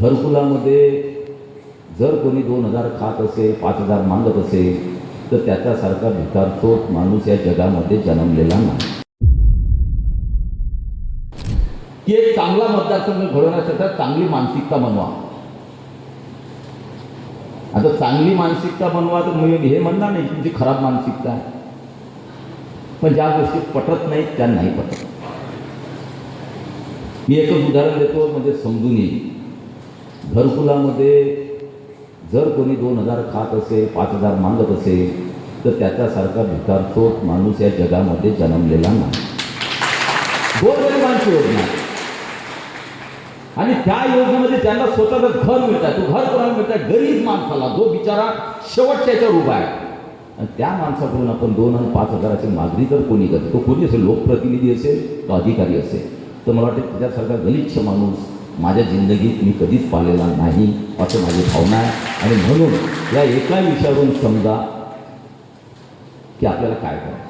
घरकुलामध्ये जर कोणी दोन हजार खात असेल पाच हजार मागत असेल तर त्याच्यासारखा भिकारचोट माणूस या जगामध्ये जन्मलेला नाही. की एक चांगला मतदारसंघ घडवण्यासाठी चांगली मानसिकता बनवा. आता चांगली मानसिकता बनवा तर मी हे म्हणणार नाही तुमची खराब मानसिकता आहे. पण ज्या गोष्टी पटत नाहीत त्या नाही पटत. मी एकच उदाहरण देतो म्हणजे समजून येईल. घरकुलामध्ये जर कोणी दोन हजार खात असेल पाच हजार मागत असेल तर त्याच्यासारखा भिकारचोट माणूस या जगामध्ये जन्मलेला नाही. गोरगरिबांची योजना. आणि त्या योजनेमध्ये त्यांना स्वतःचं घर मिळतात तो घर कोणाला मिळतात गरीब माणसाला. जो बिचारा शेवटच्या याच्यावर उभा आहे. आणि त्या माणसाकडून आपण दोन आणि पाच हजाराची मागणी जर कोणी करतो तो कोणी असेल? लोकप्रतिनिधी असेल? तो अधिकारी असेल? तर मला वाटतं त्याच्यासारखा गलिच्छ माणूस माझ्या जिंदगीत मी कधीच पाहिलेला नाही असं माझी भावना आहे. आणि म्हणून या एका विषयावरून समजा की आपल्याला काय करायचं?